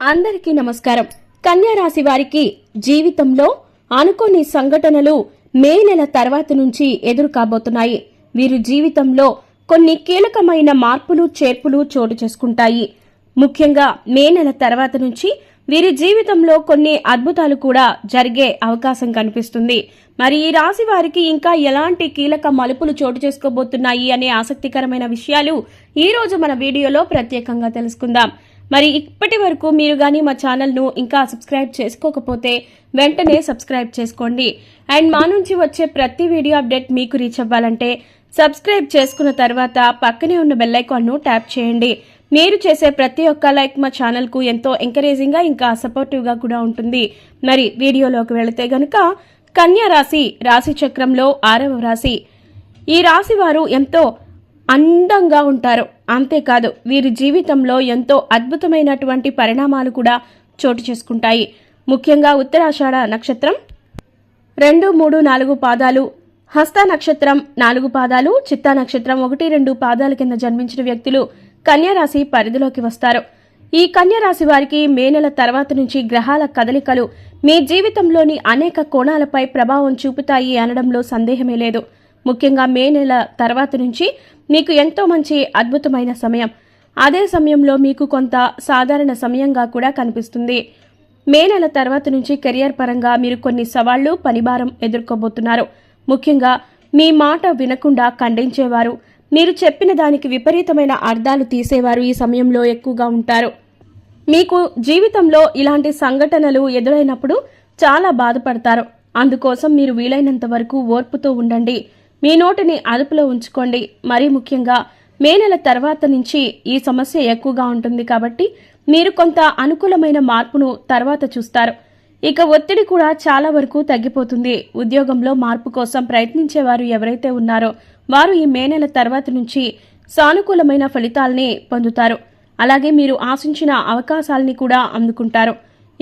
అందరికీ నమస్కారం. కన్యా రాశి వారికి జీవితంలో అనుకోని సంఘటనలు మే నెల తర్వాత నుంచి ఎదురు కాబోతున్నాయి. వీరు జీవితంలో కొన్ని కీలకమైన మార్పులు చేర్పులు చోటు చేసుకుంటాయి. ముఖ్యంగా మే నెల తర్వాత నుంచి వీరి జీవితంలో కొన్ని అద్భుతాలు కూడా జరిగే అవకాశం కనిపిస్తుంది. మరి ఈ రాశి వారికి ఇంకా ఎలాంటి కీలక మలుపులు చోటు చేసుకోబోతున్నాయి అనే ఆసక్తికరమైన విషయాలు ఈరోజు మన వీడియోలో ప్రత్యేకంగా తెలుసుకుందాం. మరి ఇప్పటి వరకు మీరు కానీ మా ఛానల్ను ఇంకా సబ్స్క్రైబ్ చేసుకోకపోతే వెంటనే సబ్స్క్రైబ్ చేసుకోండి. అండ్ మా నుంచి వచ్చే ప్రతి వీడియో అప్డేట్ మీకు రీచ్ అవ్వాలంటే సబ్స్క్రైబ్ చేసుకున్న తర్వాత పక్కనే ఉన్న బెల్లైకాన్ను ట్యాప్ చేయండి. మీరు చేసే ప్రతి ఒక్క లైక్ మా ఛానల్కు ఎంతో ఎంకరేజింగ్గా ఇంకా సపోర్టివ్గా కూడా ఉంటుంది. మరి వీడియోలోకి వెళితే గనుక కన్యా రాశి రాశి చక్రంలో ఆరవ రాశి. ఈ రాశి వారు ఎంతో అందంగా ఉంటారు. అంతేకాదు వీరి జీవితంలో ఎంతో అద్భుతమైనటువంటి పరిణామాలు కూడా చోటు చేసుకుంటాయి. ముఖ్యంగా ఉత్తరాషాఢ నక్షత్రం రెండు మూడు నాలుగు పాదాలు హస్త నక్షత్రం నాలుగు పాదాలు చిత్తా నక్షత్రం ఒకటి రెండు పాదాల కింద జన్మించిన వ్యక్తులు కన్యరాశి పరిధిలోకి వస్తారు. ఈ కన్యరాశి వారికి మే నెల తర్వాత నుంచి గ్రహాల కదలికలు మీ జీవితంలోని అనేక కోణాలపై ప్రభావం చూపుతాయి అనడంలో సందేహమే లేదు. ముఖ్యంగా మే నెల తర్వాత నుంచి మీకు ఎంతో మంచి అద్భుతమైన సమయం. అదే సమయంలో మీకు కొంత సాధారణ సమయంగా కూడా కనిపిస్తుంది. మే నెల తర్వాత నుంచి కెరియర్ పరంగా మీరు కొన్ని సవాళ్ళు పనిభారం ఎదుర్కోబోతున్నారు. ముఖ్యంగా మీ మాట వినకుండా ఖండించేవారు. మీరు చెప్పిన దానికి విపరీతమైన అర్థాలు తీసేవారు ఈ సమయంలో ఎక్కువగా ఉంటారు. మీకు జీవితంలో ఇలాంటి సంఘటనలు ఎదురైనప్పుడు చాలా బాధపడతారు. అందుకోసం మీరు వీలైనంత వరకు ఓర్పుతో ఉండండి. మీ నోటిని అదుపులో ఉంచుకోండి. మరీ ముఖ్యంగా మే నెల తర్వాత నుంచి ఈ సమస్య ఎక్కువగా ఉంటుంది కాబట్టి మీరు కొంత అనుకూలమైన మార్పును తర్వాత చూస్తారు. ఇక ఒత్తిడి కూడా చాలా వరకు తగ్గిపోతుంది. ఉద్యోగంలో మార్పు కోసం ప్రయత్నించేవారు ఎవరైతే ఉన్నారో వారు ఈ మే నెల తర్వాత నుంచి సానుకూలమైన ఫలితాల్ని పొందుతారు. అలాగే మీరు ఆశించిన అవకాశాలని కూడా అందుకుంటారు.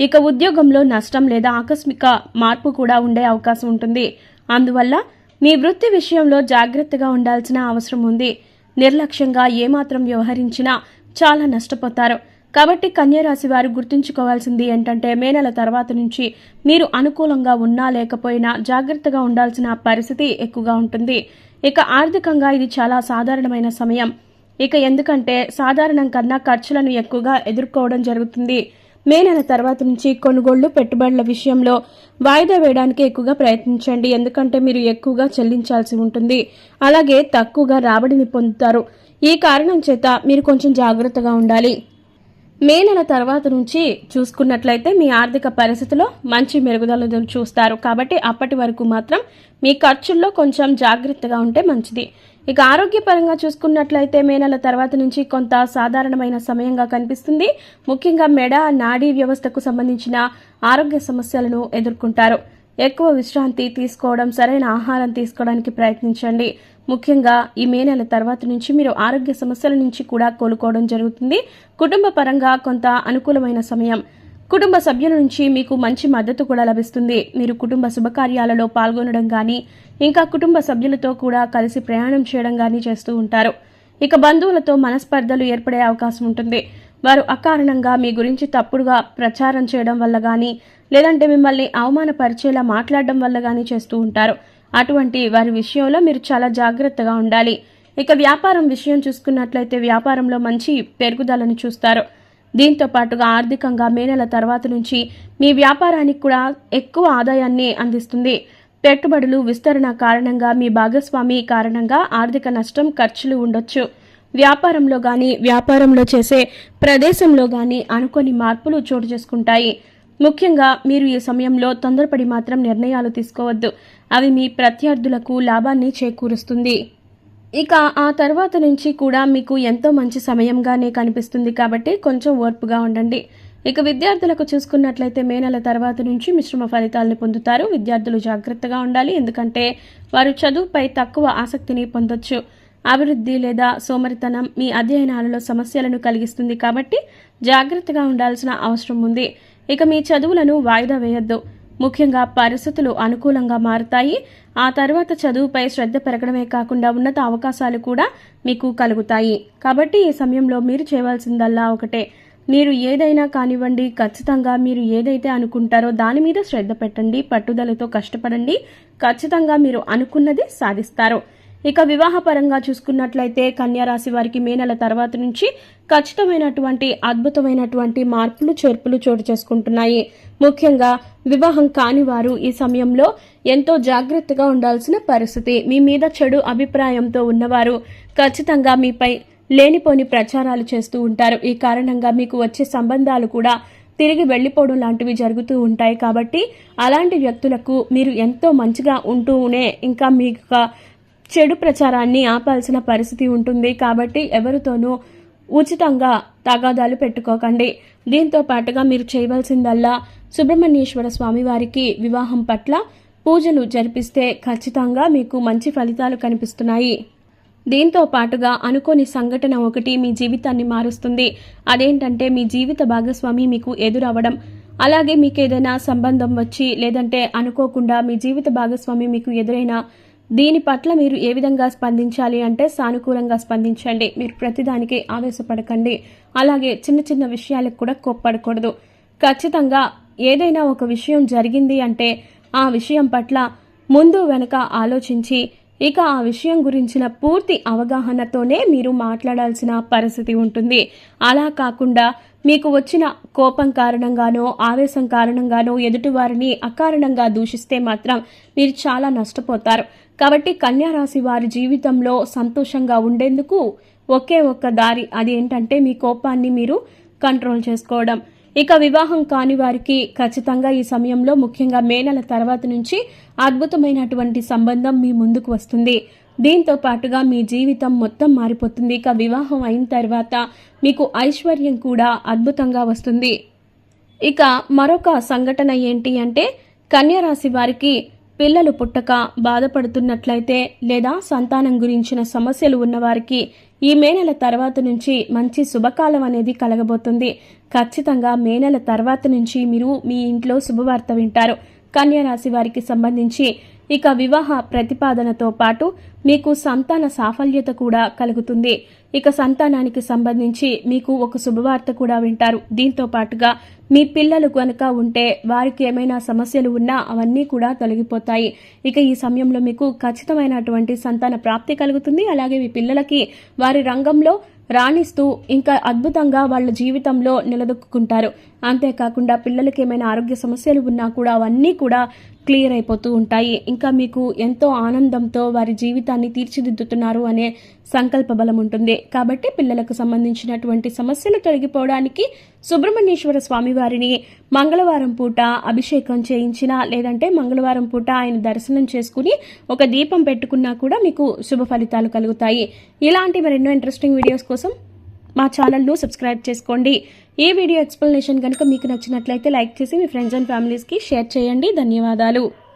ఇక ఉద్యోగంలో నష్టం లేదా ఆకస్మిక మార్పు కూడా ఉండే అవకాశం ఉంటుంది. అందువల్ల మీ వృత్తి విషయంలో జాగ్రత్తగా ఉండాల్సిన అవసరం ఉంది. నిర్లక్ష్యంగా ఏమాత్రం వ్యవహరించినా చాలా నష్టపోతారు. కాబట్టి కన్యరాశి వారు గుర్తుంచుకోవాల్సింది ఏంటంటే మే నెల తర్వాత నుంచి మీరు అనుకూలంగా ఉన్నా లేకపోయినా జాగ్రత్తగా ఉండాల్సిన పరిస్థితి ఎక్కువగా ఉంటుంది. ఇక ఆర్థికంగా ఇది చాలా సాధారణమైన సమయం. ఇక ఎందుకంటే సాధారణం కన్నా ఖర్చులను ఎక్కువగా ఎదుర్కోవడం జరుగుతుంది. మే నెల తర్వాత నుంచి కొనుగోళ్ళు పెట్టుబడుల విషయంలో వాయిదా వేయడానికి ఎక్కువగా ప్రయత్నించండి. ఎందుకంటే మీరు ఎక్కువగా చెల్లించాల్సి ఉంటుంది. అలాగే తక్కువగా రాబడిని పొందుతారు. ఈ కారణం చేత మీరు కొంచెం జాగ్రత్తగా ఉండాలి. మే నెల తర్వాత నుంచి చూసుకున్నట్లయితే మీ ఆర్థిక పరిస్థితిలో మంచి మెరుగుదలను చూస్తారు. కాబట్టి అప్పటి వరకు మాత్రం మీ ఖర్చుల్లో కొంచెం జాగ్రత్తగా ఉంటే మంచిది. ఇక ఆరోగ్యపరంగా చూసుకున్నట్లయితే మే నెల తర్వాత నుంచి కొంత సాధారణమైన సమయంగా కనిపిస్తుంది. ముఖ్యంగా మెడ నాడీ వ్యవస్థకు సంబంధించిన ఆరోగ్య సమస్యలను ఎదుర్కొంటారు. ఎక్కువ విశ్రాంతి తీసుకోవడం సరైన ఆహారం తీసుకోవడానికి ప్రయత్నించండి. ముఖ్యంగా ఈ మే నెల తర్వాత నుంచి మీరు ఆరోగ్య సమస్యల నుంచి కూడా కోలుకోవడం జరుగుతుంది. కుటుంబ పరంగా కొంత అనుకూలమైన సమయం. కుటుంబ సభ్యుల నుంచి మీకు మంచి మద్దతు కూడా లభిస్తుంది. మీరు కుటుంబ శుభకార్యాలలో పాల్గొనడం కానీ ఇంకా కుటుంబ సభ్యులతో కూడా కలిసి ప్రయాణం చేయడం కానీ చేస్తూ ఉంటారు. ఇక బంధువులతో మనస్పర్ధలు ఏర్పడే అవకాశం ఉంటుంది. వారు అకారణంగా మీ గురించి తప్పుడుగా ప్రచారం చేయడం వల్ల కానీ లేదంటే మిమ్మల్ని అవమానపరిచేలా మాట్లాడడం వల్ల కానీ చేస్తూ ఉంటారు. అటువంటి వారి విషయంలో మీరు చాలా జాగ్రత్తగా ఉండాలి. ఇక వ్యాపారం విషయం చూసుకున్నట్లయితే వ్యాపారంలో మంచి పెరుగుదలను చూస్తారు. దీంతో పాటుగా ఆర్థికంగా మే నెల తర్వాత నుంచి మీ వ్యాపారానికి కూడా ఎక్కువ ఆదాయాన్ని అందిస్తుంది. పెట్టుబడులు విస్తరణ కారణంగా మీ భాగస్వామి కారణంగా ఆర్థిక నష్టం ఖర్చులు ఉండొచ్చు. వ్యాపారంలో కానీ వ్యాపారంలో చేసే ప్రదేశంలో కానీ అనుకోని మార్పులు చోటు చేసుకుంటాయి. ముఖ్యంగా మీరు ఈ సమయంలో తొందరపడి మాత్రం నిర్ణయాలు తీసుకోవద్దు. అవి మీ ప్రత్యర్థులకు లాభాన్ని చేకూరుస్తుంది. ఇక ఆ తర్వాత నుంచి కూడా మీకు ఎంతో మంచి సమయంగానే కనిపిస్తుంది కాబట్టి కొంచెం ఓర్పుగా ఉండండి. ఇక విద్యార్థులకు చూసుకున్నట్లయితే మే నెల తర్వాత నుంచి మిశ్రమ ఫలితాలను పొందుతారు. విద్యార్థులు జాగ్రత్తగా ఉండాలి. ఎందుకంటే వారు చదువుపై తక్కువ ఆసక్తిని పొందొచ్చు. అభివృద్ధి లేదా సోమరితనం మీ అధ్యయనాలలో సమస్యలను కలిగిస్తుంది కాబట్టి జాగ్రత్తగా ఉండాల్సిన అవసరం ఉంది. ఇక మీ చదువులను వాయిదా వేయొద్దు. ముఖ్యంగా పరిస్థితులు అనుకూలంగా మారుతాయి. ఆ తర్వాత చదువుపై శ్రద్ధ పెరగడమే కాకుండా ఉన్నత అవకాశాలు కూడా మీకు కలుగుతాయి. కాబట్టి ఈ సమయంలో మీరు చేయవలసిందల్లా ఒకటే. మీరు ఏదైనా కానివ్వండి ఖచ్చితంగా మీరు ఏదైతే అనుకుంటారో దాని మీద శ్రద్ధ పెట్టండి పట్టుదలతో కష్టపడండి. ఖచ్చితంగా మీరు అనుకున్నది సాధిస్తారు. ఇక వివాహపరంగా చూసుకున్నట్లయితే కన్యారాశి వారికి మే నెల తర్వాత నుంచి ఖచ్చితమైనటువంటి అద్భుతమైనటువంటి మార్పులు చేర్పులు చోటు చేసుకుంటున్నాయి. ముఖ్యంగా వివాహం కాని వారు ఈ సమయంలో ఎంతో జాగ్రత్తగా ఉండాల్సిన పరిస్థితి. మీ మీద చెడు అభిప్రాయంతో ఉన్నవారు ఖచ్చితంగా మీపై లేనిపోని ప్రచారాలు చేస్తూ ఉంటారు. ఈ కారణంగా మీకు వచ్చే సంబంధాలు కూడా తిరిగి వెళ్ళిపోవడం లాంటివి జరుగుతూ ఉంటాయి. కాబట్టి అలాంటి వ్యక్తులకు మీరు ఎంతో మంచిగా ఉంటూనే ఇంకా మీకు చెడు ప్రచారాన్ని ఆపాల్సిన పరిస్థితి ఉంటుంది కాబట్టి ఎవరితోనూ ఉచితంగా తగాదాలు పెట్టుకోకండి. దీంతో పాటుగా మీరు చేయవలసిందల్లా సుబ్రహ్మణ్యేశ్వర స్వామి వారికి వివాహం పట్ల పూజలు జరిపిస్తే ఖచ్చితంగా మీకు మంచి ఫలితాలు కనిపిస్తున్నాయి. దీంతో పాటుగా అనుకోని సంఘటన ఒకటి మీ జీవితాన్ని మారుస్తుంది. అదేంటంటే మీ జీవిత భాగస్వామి మీకు ఎదురవ్వడం. అలాగే మీకు ఏదైనా సంబంధం వచ్చి లేదంటే అనుకోకుండా మీ జీవిత భాగస్వామి మీకు ఎదురైన దీని పట్ల మీరు ఏ విధంగా స్పందించాలి అంటే సానుకూలంగా స్పందించండి. మీరు ప్రతిదానికి ఆవేశపడకండి. అలాగే చిన్న చిన్న విషయాలకు కూడా కోప్పడకూడదు. ఖచ్చితంగా ఏదైనా ఒక విషయం జరిగింది అంటే ఆ విషయం పట్ల ముందు వెనక ఆలోచించి ఇక ఆ విషయం గురించిన పూర్తి అవగాహనతోనే మీరు మాట్లాడాల్సిన పరిస్థితి ఉంటుంది. అలా కాకుండా మీకు వచ్చిన కోపం కారణంగానో ఆవేశం కారణంగానో ఎదుటివారిని అకారణంగా దూషిస్తే మాత్రం మీరు చాలా నష్టపోతారు. కాబట్టి కన్యారాశి వారి జీవితంలో సంతోషంగా ఉండేందుకు ఒకే ఒక్క దారి అది ఏంటంటే మీ కోపాన్ని మీరు కంట్రోల్ చేసుకోవడం. ఇక వివాహం కాని వారికి ఖచ్చితంగా ఈ సమయంలో ముఖ్యంగా మే నెల తర్వాత నుంచి అద్భుతమైనటువంటి సంబంధం మీ ముందుకు వస్తుంది. దీంతో పాటుగా మీ జీవితం మొత్తం మారిపోతుంది. ఇక వివాహం అయిన తర్వాత మీకు ఐశ్వర్యం కూడా అద్భుతంగా వస్తుంది. ఇక మరొక సంఘటన ఏంటి అంటే కన్యరాశి వారికి పిల్లలు పుట్టక బాధపడుతున్నట్లయితే లేదా సంతానం గురించిన సమస్యలు ఉన్నవారికి ఈ మే నెల తర్వాత నుంచి మంచి శుభకాలం అనేది కలగబోతుంది. ఖచ్చితంగా మే నెల తర్వాత నుంచి మీరు మీ ఇంట్లో శుభవార్త వింటారు. కన్యా రాశి వారికి సంబంధించి ఇక వివాహ ప్రతిపాదనతో పాటు మీకు సంతాన సాఫల్యత కూడా కలుగుతుంది. ఇక సంతానానికి సంబంధించి మీకు ఒక శుభవార్త కూడా వింటారు. దీంతో పాటుగా మీ పిల్లలు కనుక ఉంటే వారికి ఏమైనా సమస్యలు ఉన్నా అవన్నీ కూడా తొలగిపోతాయి. ఇక ఈ సమయంలో మీకు ఖచ్చితమైనటువంటి సంతాన ప్రాప్తి కలుగుతుంది. అలాగే మీ పిల్లలకి వారి రంగంలో రాణిస్తూ ఇంకా అద్భుతంగా వాళ్ళ జీవితంలో నిలదొక్కుంటారు. అంతేకాకుండా పిల్లలకి ఏమైనా ఆరోగ్య సమస్యలు ఉన్నా కూడా అవన్నీ కూడా క్లియర్ అయిపోతూ ఉంటాయి. ఇంకా మీకు ఎంతో ఆనందంతో వారి జీవితాన్ని తీర్చిదిద్దుతున్నారు అనే సంకల్ప బలం ఉంటుంది. కాబట్టి పిల్లలకు సంబంధించినటువంటి సమస్యలు తొలగిపోవడానికి సుబ్రహ్మణ్యేశ్వర స్వామి వారిని మంగళవారం పూట అభిషేకం చేయించినా లేదంటే మంగళవారం పూట ఆయన దర్శనం చేసుకుని ఒక దీపం పెట్టుకున్నా కూడా మీకు శుభ ఫలితాలు కలుగుతాయి. ఇలాంటి మరెన్నో ఇంట్రెస్టింగ్ వీడియోస్ కోసం మా ఛానల్ను సబ్స్క్రైబ్ చేసుకోండి. ఈ వీడియో ఎక్స్ప్లెనేషన్ కనుక మీకు నచ్చినట్లయితే లైక్ చేసి మీ ఫ్రెండ్స్ అండ్ ఫ్యామిలీస్కి షేర్ చేయండి. ధన్యవాదాలు.